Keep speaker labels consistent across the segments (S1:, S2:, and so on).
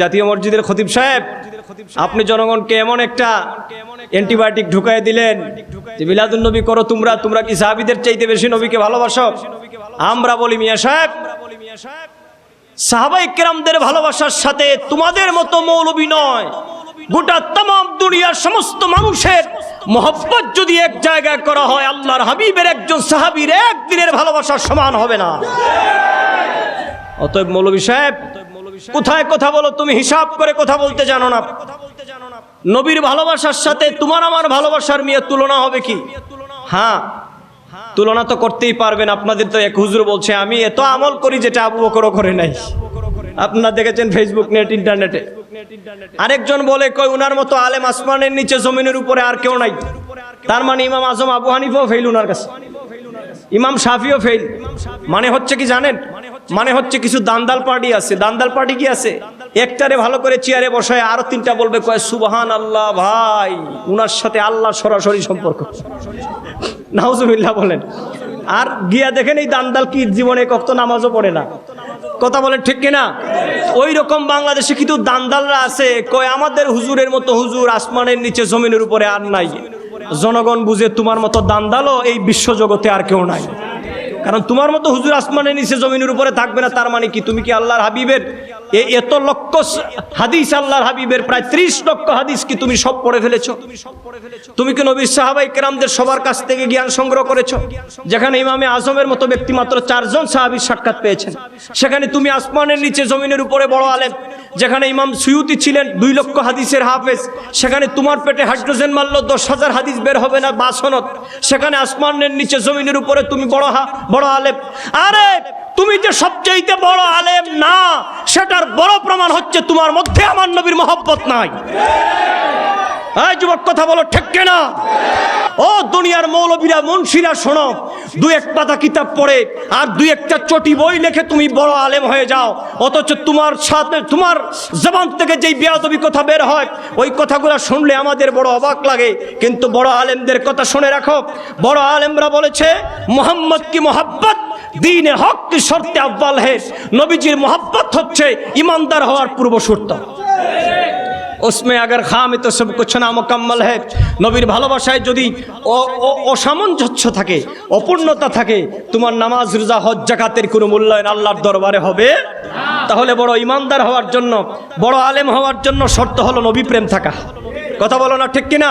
S1: জাতীয় মসজিদের খতিব সাহেব, আপনি জনগণকে এমন একটা অ্যান্টিবায়োটিক ঢুকাই দিলেন যে মিলাদুন নবী করো তোমরা তোমরা কি সাহাবিদের চাইতে বেশি নবীকে ভালোবাসো? আমরা বলি মিয়া সাহেব, সাহাবাই কেরামদের ভালোবাসার সাথে তোমাদের মতো মৌলবী নয়। গোটা তাম দুনিয়ার সমস্ত মানুষের মহব্বত যদি এক জায়গায় করা হয়, আল্লাহর হাবিবের একজন সাহাবীর একদিনের ভালোবাসার সমান হবে না। অতএব মৌলবী সাহেব কোথায় কথা বলো? তুমি হিসাব করে কথা বলতে জানো না। নবীর ভালোবাসার সাথে তোমার আমার ভালোবাসার মেয়ে তুলনা হবে কি? হ্যাঁ তুলনা তো করতেই পারবেন। আপনাদের তো এক হুজুর বলছে, আমি এত আমল করি যেটা আবু বকরও করে নাই। আপনারা দেখেছেন ফেসবুক নেট ইন্টারনেটে আরেকজন বলে, কই, উনার মতো আলেম আসমানের নিচে জমিনের উপরে আর কেউ নাই। তার মানে ইমাম আজম আবু হানিফাও ফেল উনার কাছে। ইমাম শাফিও ফেল মানে হচ্ছে কি জানেন? মানে হচ্ছে কিছু দান্দাল পার্টি আছে। দান্দাল পার্টি কি আছে? একটারে ভালো করে চেয়ারে বসায়, আরও তিনটা বলবে, কয় সুবহান আল্লাহ ভাই, উনার সাথে আল্লাহ সরাসরি সম্পর্ক। নাউজুবিল্লাহ বলেন। আর গিয়া দেখেন এই দান্দাল কি জীবনে কত নামাজও পড়ে না। কথা বলেন ঠিক কিনা? ওই রকম বাংলাদেশে কিন্তু দান্দালরা আছে, কয়, আমাদের হুজুরের মতো হুজুর আসমানের নিচে জমিনের উপরে আর নাই। জনগণ বুঝে তোমার মতো দান্দালও এই বিশ্বজগতে আর কেউ নাই। কারণ তোমার মতো হুজুর আসমানের নিচে জমিনের উপরে থাকবে না, তার মানে কি? তুমি কি আল্লাহর হাবিবের এত লক্ষ হাদিস আল্লাহর হাবিবের প্রায় ত্রিশ লক্ষ হাদিস কি তুমি সব পড়ে ফেলেছো? তুমি কি নবীর সাহাবাই কেরামদের সবার কাছ থেকে জ্ঞান সংগ্রহ করেছ? যেখানে ইমামে আজমের মতো ব্যক্তি মাত্র চারজন সাহাবির সাক্ষাৎ পেয়েছেন। সেখানে তুমি আসমানের নিচে জমিনের উপরে বড় আলেম। যেখানে ইমাম সুয়ুতি ছিলেন দুই লক্ষ হাদিসের হাফেজ। সেখানে তোমার পেটে হাইড্রোজেন মারলো দশ হাজার হাদিস বের হবে না বাসনত। সেখানে আসমানের নিচে জমিনের উপরে তুমি বড় হা বড় আলেম। আরে তুমি যে সবচেয়ে বড় আলেম, না, সেটার বড় প্রমাণ হচ্ছে তোমার মধ্যে আমার নবীর মহব্বত নাই। এই যুবক, কথা বলো, ঠিক না ও দুনিয়ার মৌলবীরা, মুন্সিরা, শোনো, দু এক পাতা কিতাব পড়ে আর দুই একটা চটি বই লেখে তুমি বড় আলেম হয়ে যাও। অথচ তোমার সাথে, তোমার জবান থেকে যেই বেয়াদবি কথা বের হয়, ওই কথাগুলো শুনলে আমাদের বড় অবাক লাগে। কিন্তু বড় আলেমদের কথা শুনে রাখো, বড় আলেমরা বলেছে, মোহাম্মদ কি মোহাব্বত? দিনে হক কি শর্তে আব্বাল হে নবীজির মোহাব্বত হচ্ছে, ইমানদার হওয়ার পূর্ব শর্ত ওসমে আগার খামে তো সব কিছু না মোকাম্মল হ্যাঁ নবীর ভালোবাসায় যদি অসামঞ্জস্য থাকে অপূর্ণতা থাকে তোমার নামাজ রোজা হজ জাকাতের কোনো মূল্যায়ন আল্লাহর দরবারে হবে? তাহলে বড় ইমানদার হওয়ার জন্য, বড় আলেম হওয়ার জন্য শর্ত হলো নবী প্রেম থাকা। কথা বলো না ঠিক কিনা?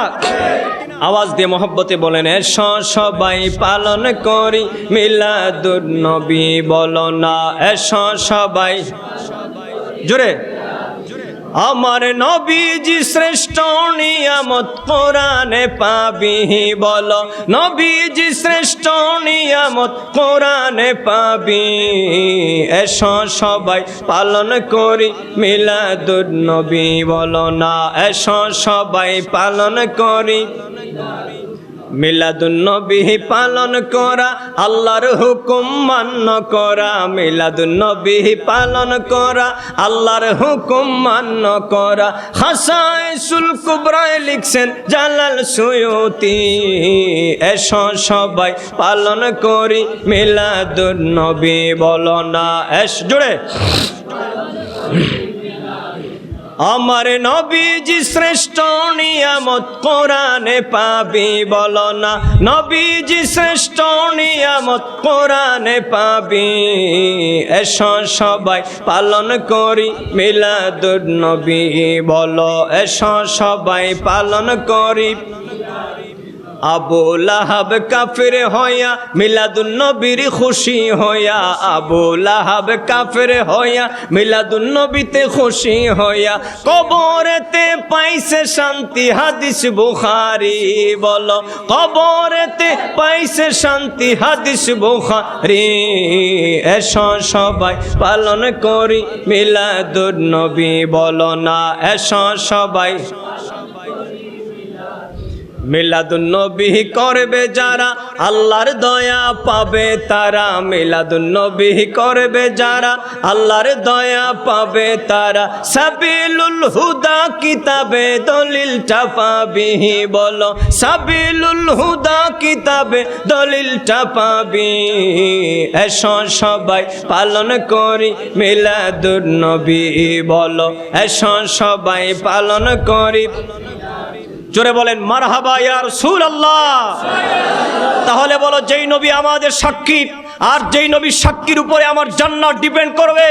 S1: আওয়াজ দিয়ে মহব্বতে বলেন স, সবাই পালন করি মিলাদুর নবী বলো না। স, সবাই। জোরে। আমার নবীজি শ্রেষ্ঠ নিয়ামত কোরআনে পাবি, বল। নবীজি শ্রেষ্ঠ নিয়ামত কোরআনে পাবি। এসো সবাই পালন করি মিলাদুন নবী, বল না। এসো সবাই পালন করি মিলাদুন নবী পালন করা, আল্লাহর হুকুম মান্য করা মিলাদুন নবী পালন করা, আল্লাহর হুকুম মান্য করা। হাসাইসুল কুবরায় লিখছেন, জালাল সুয়ুতি, এসো সবাই পালন করি মিলাদুন নবী বলো না, এস জুড়ে আমার নবীজি শ্রেষ্ঠ নিয়ামত কোরআনে পাবি, বল না। নবীজি শ্রেষ্ঠ নিয়ামত কোরআনে পাবি। এস সবাই পালন করি মিলাদুর নবী, বল। এস সবাই পালন করি আবু লাহাব কাফের হইয়া মিলাদুন নবীর খুশি হইয়া, আবু লাহাব কাফের হইয়া মিলাদুন নবীতে খুশি হইয়া, কবরেতে পাইছে শান্তি, হাদিস বুখারি বলো, কবরেতে পাইছে শান্তি, হাদিস বুখারি। এসো সবাই পালন করি মিলাদুন নবী বলো না, এসো সবাই। মিলাদুন্নবী করবে যারা, আল্লাহর দয়া পাবে তারা। মিলাদুন্নবী করবে যারা, আল্লাহর দয়া পাবে তারা। সাবিলুল হুদা কিতাবে দলিলটা পাবি বলো। সাবিলুল হুদা কিতাবে দলিলটা পাবি। এসো সবাই পালন করি মিলাদুন্নবী বলো। এসো সবাই পালন করি জোরে বলেন, মারহাবা ইয়া রাসূলুল্লাহ। তাহলে বলো, যেই নবী আমাদের সাক্ষী, আর যেই নবীর সাক্ষীর উপরে আমার জান্নাত ডিপেন্ড করবে,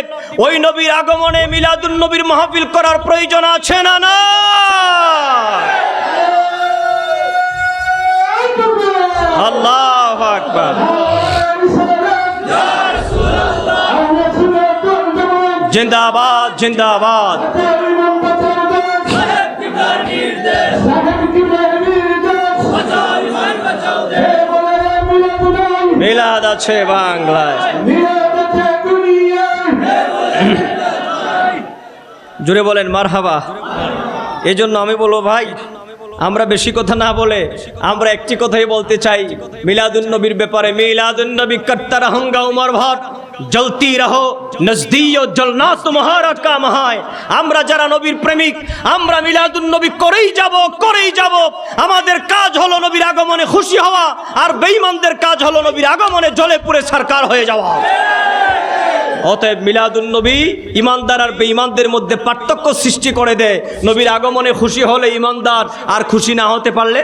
S1: ওই নবীর আগমনে মিলাদুন নবীর মাহফিল করার প্রয়োজন আছে না না? আল্লাহু আকবার। জিন্দাবাদ জিন্দাবাদ। মিলাদ আছে বাংলায়। জুড়ে বলেন, মারহাবা। এই জন্য আমি বলব, ভাই, আমরা বেশি কথা না বলে আমরা একটি কথাই বলতে চাই, মিলাদুন নবীর ব্যাপারে, মিলাদুন নবী কট্টার হঙ্গা উমর ভট। জ্বলতি রহো নজদিও জলনা তোমারা কাম হয়। আমরা যারা নবীর প্রেমিক, আমরা মিলাদুন নবী করেই যাব করেই যাব। আমাদের কাজ হলো নবীর আগমনে খুশি হওয়া, আর বেঈমানদের কাজ হলো নবীর আগমনে জলে পুড়ে সরকার হয়ে যাওয়া। অতএব মিলাদুন নবী ইমানদার আর বেঈমানদের মধ্যে পার্থক্য সৃষ্টি করে দেয় নবীর আগমনে খুশি হলে ইমানদার, আর খুশি না হতে পারলে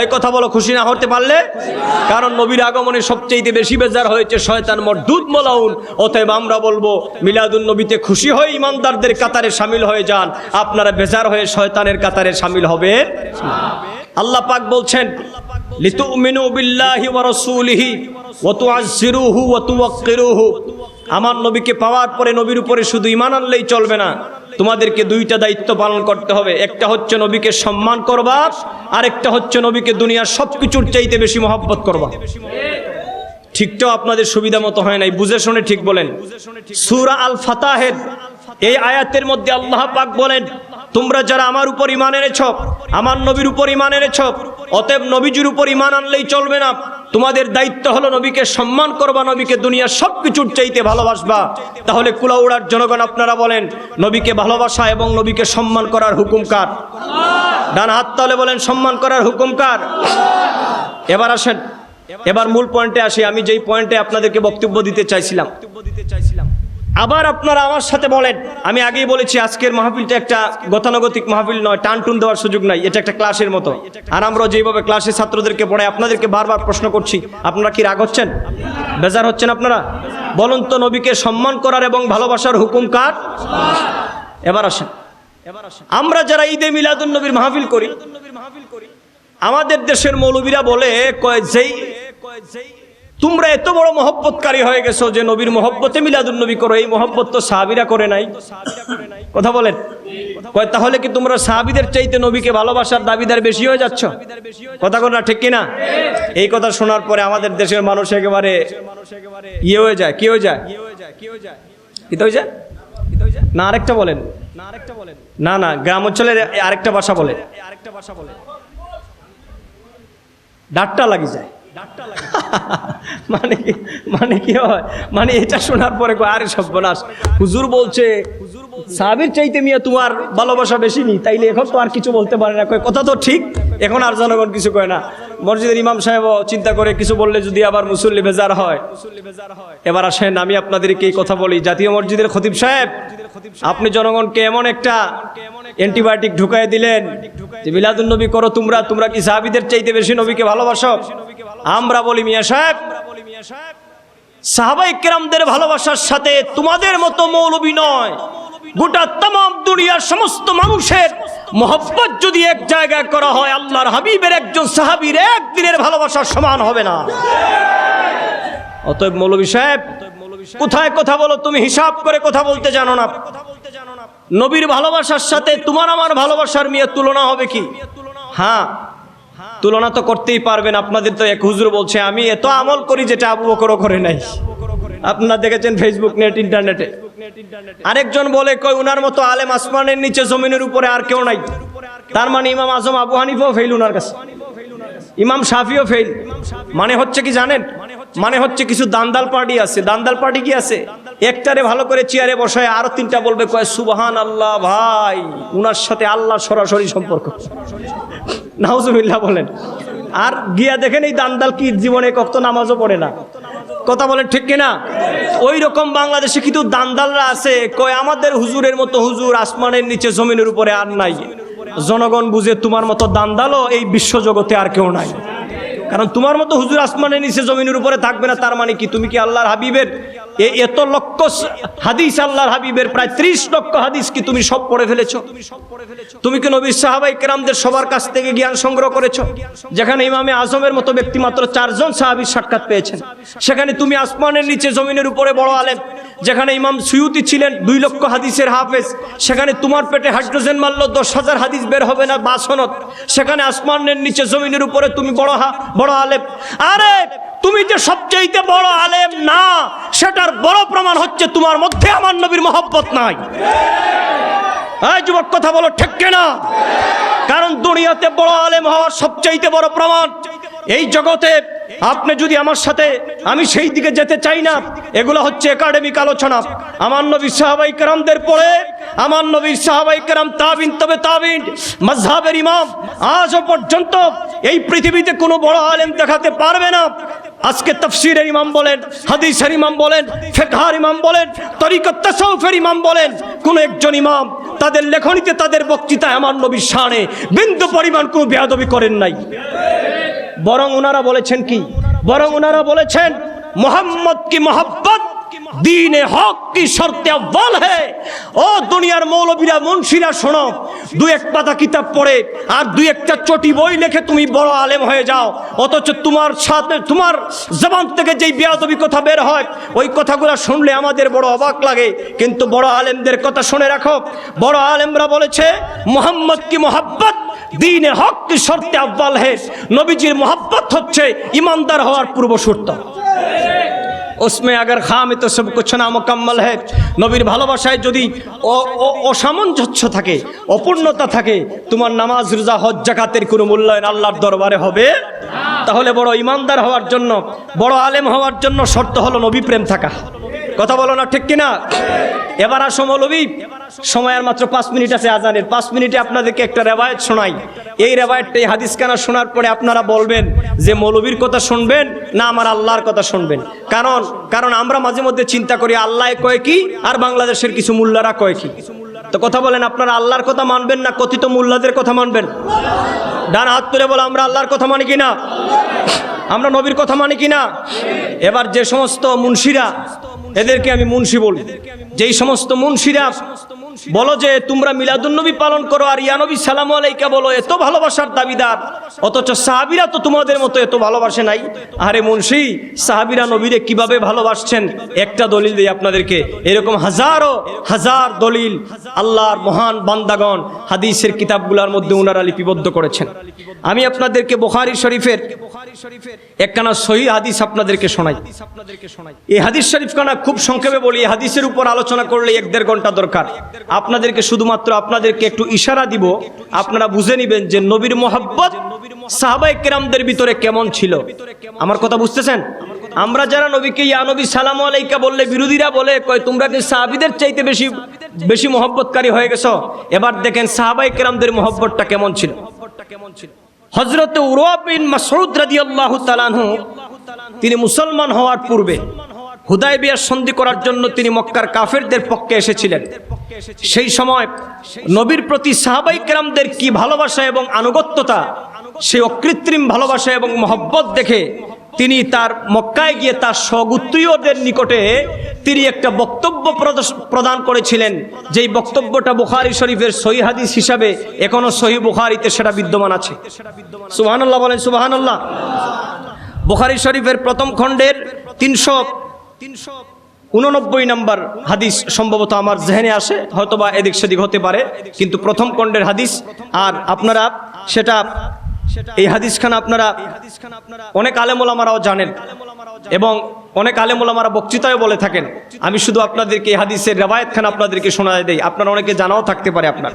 S1: এই কথা বলো, খুশি না হতে পারলে? কারণ নবীর আগমনে সবচেয়ে বেশি বেজার হয়েছে শয়তান মরদুদ মোলাউন। অতএব আমরা বলব মিলাদুল নবীতে খুশি হয়ে ইমানদারদের কাতারে সামিল হয়ে যান। আপনারা বেজার হয়ে শয়তানের কাতারে সামিল হবে আল্লাহ পাক বলছেন, লিতুমিনু বিল্লাহি ওয়া রাসূলিহি ওয়া তুআজ্জিরুহু ওয়া তুওয়াক্কিরুহু। আমার নবীকে পাওয়ার পরে নবীর উপরে শুধু ইমান আনলেই চলবে না। তোমাদেরকে দুইটা দায়িত্ব পালন করতে হবে। একটা হচ্ছে নবীকে সম্মান করবা, আরেকটা হচ্ছে নবীকে দুনিয়ার সব কিছুর চাইতে বেশি মহব্বত করবা। ঠিকটাও আপনাদের সুবিধা মতো হয় নাই? বুঝে শুনে ঠিক বলেন। সুরা আল ফাতাহের এই আয়াতের মধ্যে আল্লাহ পাক বলেন, তোমরা যারা আমার উপর ইমান এনেছ, আমার নবীর উপর ইমান এনেছ, অতএব নবীজির উপর ইমান আনলেই চলবে না। তোমাদের দায়িত্ব হলো নবীকে সম্মান করবা, নবীকে দুনিয়ার সব কিছুর চাইতে ভালোবাসবা। তাহলে কুলাউড়ার জনগণ আপনারা বলেন, নবীকে ভালোবাসা এবং নবীকে সম্মান করার হুকুম কার? ডান হাত তাহলে বলেন, সম্মান করার হুকুম কার? এবার আসেন, এবার মূল পয়েন্টে আসি। আমি যেই পয়েন্টে আপনাদেরকে বক্তব্য দিতে চাইছিলাম। আবার আপনারা আমার সাথে বলেন, আমি আগেই বলেছি আজকের মাহফিলটা একটা গতানুগতিক মাহফিল নয়, টান টুন দেওয়ার সুযোগ নাই, এটা একটা ক্লাসের মতো। আর আমরা যেভাবে ক্লাসে ছাত্রদেরকে পড়াই, আপনাদেরকে বারবার প্রশ্ন করছি, আপনারা কি রাগ হচ্ছেন? বেজার হচ্ছেন আপনারা? বলুন তো, নবীকে সম্মান করার এবং ভালোবাসার হুকুম কার? এবার আসেন। আমরা যারা ঈদে মিলাদুন নবীর মাহফিল করি, আমাদের দেশের মৌলবীরা বলে, কয় যেই কয় যেই তোমরা এত বড় মহব্বতকারী হয়ে গেছো যে নবীর মহব্বতে মিলাদুন নবী করো। এই মহব্বত তো সাহাবিরা করে নাই। কথা বলেন। কয়, তাহলে কি তোমরা সাহাবিদের চাইতে নবীকে ভালোবাসার দাবিদার বেশি হয়ে যাচ্ছ? কথা কথা ঠিক কিনা? এই কথা শোনার পরে আমাদের দেশের মানুষ একেবারে ইয়ে হয়ে যায়, কি হয়ে যায়? কি হয়ে যায়? না, আরেকটা বলেন। না আরেকটা বলেন না না গ্রাম অঞ্চলের আরেকটা ভাষা বলে। আরেকটা ভাষা বলে ডাটটা লাগি যায়। মানে কি মানে কি হয়? মানে এটা শোনার পরে আরে সর্বনাশ। হুজুর বলছে, সাহাবির চাইতে মিয়া তোমার ভালোবাসা বেশি নি। তাইলে এখন তো আর কিছু বলতে পারে না। কথা তো ঠিক, এখন আর জনগণ কিছু কয় না। মসজিদের ইমাম সাহেব চিন্তা করে কিছু বললে যদি আবার মুসল্লি বেজার হয়। এবার আসেন, আমি আপনাদেরকে এই কথা বলি। জাতীয় মসজিদের খতিব সাহেব, আপনি জনগণকে এমন একটা অ্যান্টিবায়োটিক ঢুকাই দিলেন যে, মিলাদুন নবী করো তোমরা তোমরা কি সাহাবিদের চাইতে বেশি নবীকে ভালোবাসো? আমরা বলি মিয়া সাহেব সাহাবাই কেরামদের ভালোবাসার সাথে তোমাদের মতো মৌলবী নয়। গোটা তাম দুনিয়ার সমস্ত মানুষের মহব্বত যদি এক জায়গায় করা হয়, আল্লাহর হাবিবের একজন সাহাবীর একদিনের ভালোবাসার সমান হবে না। অতএব মৌলবী সাহেব, কোথায় কথা বলো তুমি? হিসাব করে কথা বলতে জানো না। নবীর ভালোবাসার সাথে তোমার আমার ভালোবাসার মেয়ে তুলনা হবে কি? হ্যাঁ তুলনা তো করতেই পারবেন, আপনাদের তো এক হুজুর বলছে, আমি এত আমল করি যেটা আবু বকরও করে নাই। আপনারা দেখেছেন ফেসবুক নেট ইন্টারনেটে আরেকজন বলে, কই, উনার মতো আলেম আসমানের নিচে জমিনের উপরে আর কেউ নাই। তার মানে ইমাম আজম আবু হানিফাও ফেল উনার কাছে। ইমাম শাফিও ফেল মানে হচ্ছে কি জানেন? মানে হচ্ছে কিছু দান্দাল পার্টি আছে। দান্দাল পার্টি কি আছে? একটারে ভালো করে চেয়ারে বসায়, আরও তিনটা বলবে, কয় সুবহান আল্লাহ ভাই, উনার সাথে আল্লাহ সরাসরি সম্পর্ক। নাউজুবিল্লাহ বলেন। আর গিয়া দেখেন এই দান্দাল কি জীবনে কত নামাজও পড়ে না। কথা বলেন ঠিক কিনা? ওই রকম বাংলাদেশে কিন্তু দান্দালরা আছে, কয় আমাদের হুজুরের মতো হুজুর আসমানের নিচে জমিনের উপরে আর নাই। জনগণ বুঝে তোমার মতো দান্দালও এই বিশ্ব জগতে আর কেউ নাই। কারণ তোমার মতো হুজুর আসমানের নিচে জমিনের উপরে থাকবে না, তার মানে কি? তুমি কি আল্লাহর হাবিবের এ- এত লক্ষ হাদিস আল্লাহর হাবিবের প্রায় ত্রিশ লক্ষ হাদিস কি তুমি সব পড়ে ফেলেছো? তুমি কি নবীর সাহাবাই কেরামদের সবার কাছ থেকে জ্ঞান সংগ্রহ করেছ? যেখানে ইমামে আজমের মতো ব্যক্তি মাত্র চারজন সাহাবির সাক্ষাৎ পেয়েছেন। সেখানে তুমি আসমানের নিচে জমিনের উপরে বড় আলেম। যেখানে ইমাম সুয়ুতি ছিলেন দুই লক্ষ হাদিসের হাফেজ, সেখানে তোমার পেটে হাইড্রোজেন মারলো, দশ হাজার হাদিস বের হবে না বাসনত সেখানে আসমানের নিচে জমিনের উপরে তুমি বড় হা, বড় আলেম। আরে, তুমি যে সবচেয়ে বড় আলেম না, সেটার বড় প্রমাণ হচ্ছে তোমার মধ্যে আমার নবীর মহব্বত নাই। যুবক, কথা বলো ঠিক না কারণ দুনিয়াতে বড় আলেম হওয়ার সবচাইতে বড় প্রমাণ এই জগতে আপনি যদি আমার সাথে, আমি সেই দিকে যেতে চাই না, এগুলো হচ্ছে একাডেমিক আলোচনা। আমার নবী সাহাবাই কেরামদের পড়ে আমার নবীর সাহাবাই কেরাম তাবিন, তবে তাবিন মজহাবের ইমাম, আজও পর্যন্ত এই পৃথিবীতে কোনো বড় আলেম দেখাতে পারবে না। আজকে তফসিরের ইমাম বলেন, হাদিসের ইমাম বলেন, ফেকহার ইমাম বলেন, তরিকত তাসাউফের ইমাম বলেন, কোন একজন ইমাম তাদের লেখনীতে, তাদের বক্তৃতায় আমার নবীর শানে বিন্দু পরিমাণ কোনো বেয়াদবি করেন নাই। বরং ওনারা বলেছেন কি? বরং ওনারা বলেছেন মোহাম্মদ কি মোহাব্বত? দিনে হক কি শর্তে আব্বাল হে? ও দুনিয়ার মৌলবীরা, মুন্সিরা, শোনো দুই এক পাতা কিতাব পড়ে আর দুই একটা চটি বই লেখে তুমি বড় আলেম হয়ে যাও। অথচ তোমার সাথে, তোমার জবান থেকে যেই বেয়াদবি কথা বের হয়, ওই কথাগুলো শুনলে আমাদের বড় অবাক লাগে। কিন্তু বড় আলেমদের কথা শুনে রাখো, বড় আলেমরা বলেছে, মোহাম্মদ কি মোহাব্বত? দিনে হক কি শর্তে আব্বাল হে? নবীজির মোহাব্বত হচ্ছে ইমানদার হওয়ার পূর্ব শর্ত ওসমে আগার খাম এ তো সব কিছু না মোকাম্মল হে নবীর ভালোবাসায় যদি অসামঞ্জস্য থাকে অপূর্ণতা থাকে তোমার নামাজ রোজা হজ জাকাতের কোনো মূল্যায়ন আল্লাহর দরবারে হবে? তাহলে বড় ইমানদার হওয়ার জন্য, বড় আলেম হওয়ার জন্য শর্ত হলো নবী প্রেম থাকা। কথা বলো না, ঠিক কিনা? এবার আসো মৌলবী সময় আর মাত্র পাঁচ মিনিট আছে আজানের। পাঁচ মিনিটে আপনাদেরকে একটা রেবায়ত শোনাই। এই রেবায়তটা এই হাদিস কানা শোনার পরে আপনারা বলবেন যে, মৌলবীর কথা শুনবেন না আমার আল্লাহর কথা শুনবেন? কারণ কারণ আমরা মাঝে মধ্যে চিন্তা করি, আল্লাহ কয় কি আর বাংলাদেশের কিছু মোল্লারা কয় কি? তো কথা বলেন, আপনারা আল্লাহর কথা মানবেন না কথিত মোল্লাদের কথা মানবেন? ডান হাত তুলে বলো, আমরা আল্লাহর কথা মানি কি না আমরা নবীর কথা মানি কি না এবার যে সমস্ত মুন্সিরা এদেরকে আমি মুন্সি বলি। যেই সমস্ত মুন্সিরা বলো যে, তোমরা মিলাদুন্নবী পালন করো আর ইয়ানবী সালাম আলাইকা বলো, এত ভালোবাসার দাবিদার। অথচ সাহাবিরা তো তোমাদের মতো এত ভালোবাসে নাই। আরে মুন্সি, সাহাবিরা নবীরে কীভাবে ভালোবাসছেন? একটা দলিল দিই আপনাদেরকে। এরকম হাজারো, হাজার দলিল আল্লাহর মহান বান্দাগণ হাদিসের কিতাবগুলার মধ্যে ওনারা লিপিবদ্ধ করেছেন। আমি আপনাদেরকে বোখারি শরীফের একখানা সহি হাদিস আপনাদেরকে শোনাই। এই হাদিস শরীফ খানা খুব সংক্ষেপে বলি এই হাদিসের উপর আলোচনা করলে এক দেড় ঘণ্টা দরকার। আপনাদেরকে শুধুমাত্র আপনাদেরকে একটু ইশারা দিব আপনারা বুঝে নিবেন যে নবীর মোহাব্বত সাহাবাই কেরামদের ভিতরে কেমন ছিল। আমার কথা বুঝতেছেন? আমরা যারা নবীকে ইয়া নবী সালাম আলাইকা বললে বিরোধীরা বলে কয় তোমরা কি সাহাবিদের চাইতে বেশি বেশি মহব্বতকারী হয়ে গেছো? এবার দেখেন সাহাবাই কেরামদের মহব্বতটা কেমন ছিল মহব্বতটা কেমন ছিল। হজরত উরওয়া বিন মাসউদ আল্লাহ তালানহু তিনি মুসলমান হওয়ার পূর্বে হুদায় বিয়ার সন্ধি করার জন্য তিনি মক্কার কাফেরদের পক্ষে এসেছিলেন। সেই সময় নবীর প্রতি সাহাবাই কেরামদের কি ভালোবাসা এবং আনুগত্যতা, সেই অকৃত্রিম ভালোবাসা এবং মহব্বত দেখে তিনি তার মক্কায় গিয়ে তার স্বগুত্রীয়দের নিকটে তিনি একটা বক্তব্য প্রদান করেছিলেন। যেই বক্তব্যটা বুখারি শরীফের সহি হাদিস হিসাবে এখনও সহি বুখারিতে সেটা বিদ্যমান আছে। সুবহানাল্লাহ বলেন, সুবহানাল্লাহ। বুখারি শরীফের প্রথম খণ্ডের তিনশো তিনশো উননব্বই নম্বর হাদিস সম্ভবত আমার জেহেনে আসে, হয়তোবা এদিক সেদিক হতে পারে, কিন্তু প্রথম খণ্ডের হাদিস, আর আপনারা সেটা এই হাদিসখানা আপনারা অনেক আলেমোলামারাও জানেন এবং অনেক আলেমোলামারা বক্তৃতায় বলে থাকেন। আমি শুধু আপনাদেরকে এই হাদিসের রেবায়তখানা আপনাদেরকে শোনা দেই। আপনারা অনেকে জানাও থাকতে পারে আপনার।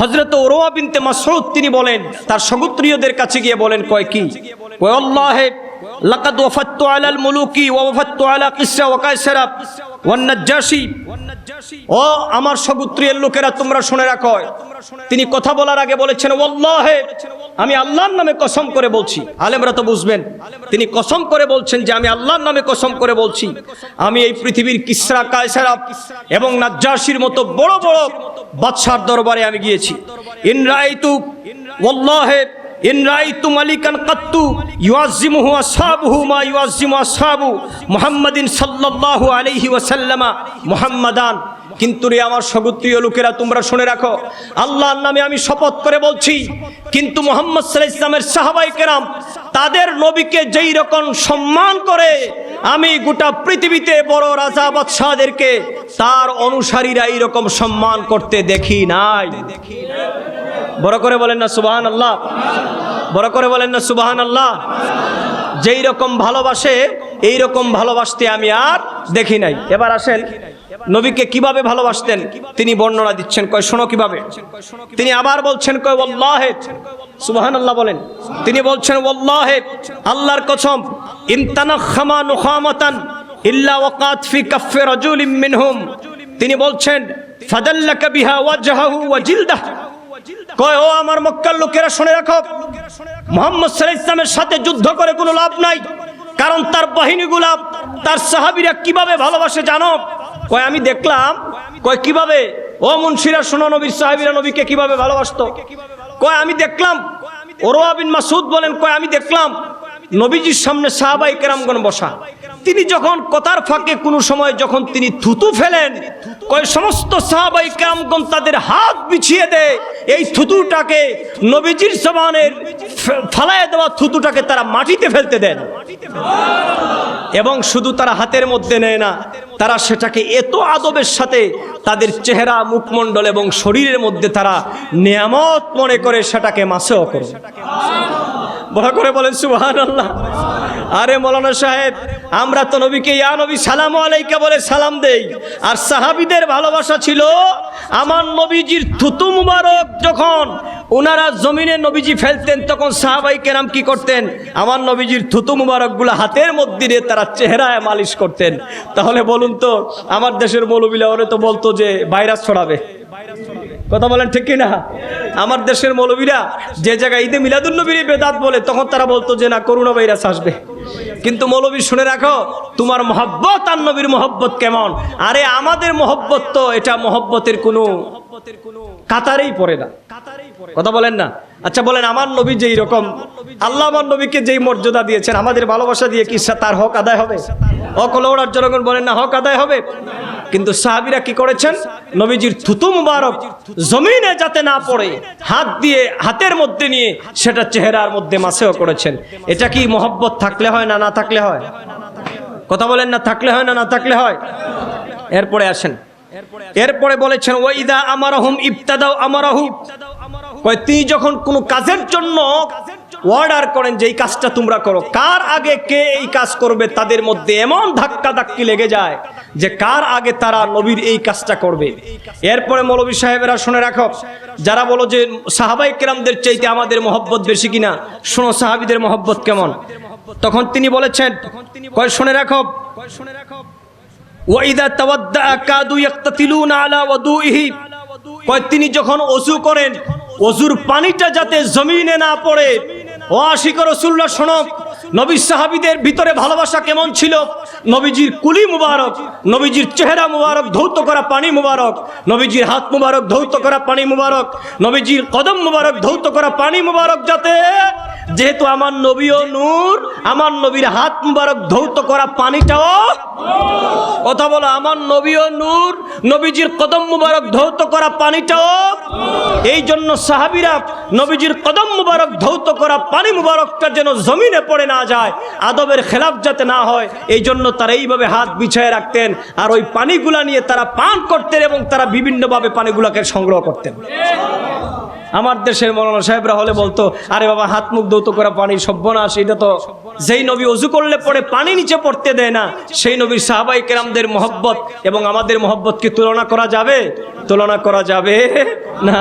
S1: হজরত ওরোয়া বিনতে মাসউদ তিনি বলেন তার সগুত্রীয়দের কাছে গিয়ে বলেন কয় কি? কয় আল্লাহে লাকাদ ওয়াফাত্তু আলাল মুলুকি ওয়া ওয়াফাত্তু আলা কিসরা ওয়া কায়সারা ওয়ান নাজ্জাশি। ও আমার সগুত্রীয়ের লোকেরা তোমরা শুনে রাখো। তিনি কথা বলার আগে বলেছেন ওয়াল্লাহে আমি আল্লাহর নামে কসম করে বলছি। আলেমরা তো বুঝবেন। তিনি কসম করে বলছেন যে আমি আল্লাহর নামে কসম করে বলছি। আমি এই পৃথিবীর কিসরা, কায়সারা এবং নাজ্জাশির মতো বড় বড় বাদশার দরবারে আমি গিয়েছি। ইন রাইতু কিন্তু রে আমার সগুত্রীয় লোকেরা, তোমরা শুনে রাখো, আল্লাহর নামে আমি শপথ করে বলছি, কিন্তু মোহাম্মদ সাল্লাহ ইসলামের সাহাবাই কেরাম তাদের নবীকে যেই রকম সম্মান করে আমি গোটা পৃথিবীতে বড় রাজা বাদশাহদেরকে, তার অনুসারীরা এইরকম সম্মান করতে দেখি নাই। বড় করে বলেন না সুবাহান আল্লাহ বড় করে বলেন না সুবাহান আল্লাহ যেই রকম ভালোবাসে, এই রকম ভালোবাসতে আমি আর দেখি নাই। এবার আসেন, নবীকে কীভাবে ভালোবাসতেন? তিনি বর্ণনা দিচ্ছেন। কয়, শোনো কীভাবে? তিনি আবার বলছেন, কয়, ওয়াল্লাহে। সুবহান আল্লাহ বলেন। তিনি বলছেন, ওয়াল্লাহে, আল্লাহর খামা নুখামাতান ইল্লা ওয়াকাত ফি মিনহুম। তিনি বলছেন, ফাদাল্লাকা বিহা ওয়াজহাহু ওয়া জিলদাহ। কয়, ও আমার মক্কার লোকেরা, শুনে রাখো। মোহাম্মদ সাল্লাহ ইসলামের সাথে যুদ্ধ করে কোনো লাভ নাই। কারণ তার বাহিনীগুলা, তার সাহাবিরা কীভাবে ভালোবাসে জানো? কয়, আমি দেখলাম। কয়, কীভাবে? ও মুন্সিরা, শোনো নবীর সাহাবিরা নবীকে কীভাবে ভালোবাসতো? কয়, আমি দেখলাম। ওরোয়া বিন মাসুদ বলেন, কয়, আমি দেখলাম। নবীজির সামনে সাহাবাই কেরামগণ বসা। তিনি যখন কথার ফাঁকে কোনো সময় যখন তিনি থুতু ফেলেন, কয়, সমস্ত সাহাবাই কেরামগণ তাদের হাত বিছিয়ে দেয়। এই থুতুটাকে নবীজির সমানের ফালায় দেওয়া থুতুটাকে তারা মাটিতে ফেলতে দেন। এবং শুধু তারা হাতের মধ্যে নেয় না, তারা সেটাকে এত আদবের সাথে তাদের চেহারা, মুখমণ্ডল এবং শরীরের মধ্যে তারা নিয়ামত মনে করে সেটাকে মাসেও করে বড় করে বলেন সুবাহান আল্লাহ আরে মৌলানা সাহেব, আমরা তো নবীকে, ইয়া নবী, সালাম আলাইকা বলে সালাম দেই। আর সাহাবিদের ভালোবাসা ছিল আমার নবীজির থুতু মুবারক যখন ওনারা জমিনে নবীজি ফেলতেন, তখন সাহাবাই কেরাম কি করতেন? আমার নবীজির থুতু মুবারকগুলো হাতের মধ্যে দিয়ে তারা চেহারায় মালিশ করতেন। তাহলে বলুন তো, আমার দেশের মৌলবিলা ওরে তো বলতো যে, ভাইরাস ছড়াবে। কথা বলেন ঠিক কিনা? আমার দেশের মৌলবীরা যে জায়গায় ঈদে মিলাদুল্নবীর বেদাত বলে, তখন তারা বলতো যে না করোনা ভাইরাস আসবে। কিন্তু মৌলবী শুনে রাখো, তোমার মহব্বত আর নবীর মহব্বত কেমন? আরে আমাদের মহব্বত তো, এটা মহব্বতের কোনো কাতারেই পড়ে না। কথা বলেন না? আচ্ছা বলেন, আমার নবী যেই রকম, আল্লাহ আমার নবীকে যেই মর্যাদা দিয়েছেন, আমাদের ভালোবাসা দিয়ে কি তার হক আদায় হবে? অকলৌড়ার জনগণ বলেন না, হক আদায় হবে। কিন্তু সাহাবিরা কি করেছেন? নবীজির থুতু মুবারক জমিনে যাতে না পড়ে, হাত দিয়ে হাতের মধ্যে নিয়ে সেটা চেহারার মধ্যে মাসেও করেছেন। এটা কি মহব্বত থাকলে হয় না না থাকলে হয়? কথা বলেন না, থাকলে হয় না না থাকলে হয়? এরপরে আসেন। এরপরে বলেছেন ওইদা আমারহুম ইবতাদাও আমারহু। তিনি যখন কোনো কাজের জন্য অর্ডার করেন যে এই কাজটা তোমরা করো, কার আগে কে এই কাজ করবে তাদের মধ্যে এমন ধাক্কা ধাক্কি লেগে যায় যে কার আগে তারা নবীর এই কাজটা করবে। এরপরে মৌলবী সাহেবেরা শুনে রাখো, যারা বলো যে সাহাবাই কেরামদের চাইতে আমাদের মহব্বত বেশি কিনা, শোনো সাহাবিদের মহব্বত কেমন? তখন তিনি বলেছেন, কয় শুনে রাখো শুনে রাখো ওয়াইদা তাওয়াদ্দা কাদু ইয়াক্তাতিলুনা আলা ওয়াদুইহি। কয় তিনি যখন অজু করেন অজুর পানিটা যাতে জমিনে না পড়ে। ও আশিক রসুল্লাহ শোনো, নবী সাহাবিদের ভিতরে ভালোবাসা কেমন ছিল? নবীজির কুলি মুবারক, নবীজির চেহারা মুবারক, ধৌত করা পানি মুবারক, নবীজির হাত মুবারক, ধৌত করা পানি মুবারক, নবীজির কদম মুবারক, ধৌত করা পানি মুবারক যাতে যেহেতু আমার নবীও নূর, আমার নবীর হাত মুবারক, ধৌত করা পানিটাও কথা বলো, আমার নবীও নূর, নবীজির কদম মুবারক ধৌত করা পানিটাও এই জন্য সাহাবিরা নবীজির কদম মুবারক ধৌত করা পানি মুবারকটা যেন জমিনে পড়ে না যায়, আদবের খেলাফ যাতে না হয়, এই জন্য তারা এইভাবে হাত বিছায় রাখতেন আর ওই পানিগুলা নিয়ে তারা পান করতেন এবং তারা বিভিন্নভাবে পানিগুলাকে সংগ্রহ করতেন। আমার দেশের মৌলানা সাহেবরা হলে বলতো, আরে বাবা, হাত মুখ দৌত করা পানির সভ্যনাশ এটা তো যেই নবী অজু করলে পরে পানি নিচে পড়তে দেয় না, সেই নবীর সাহাবাই কেরামদের মহব্বত এবং আমাদের মহব্বতকে তুলনা করা যাবে? তুলনা করা যাবে? না।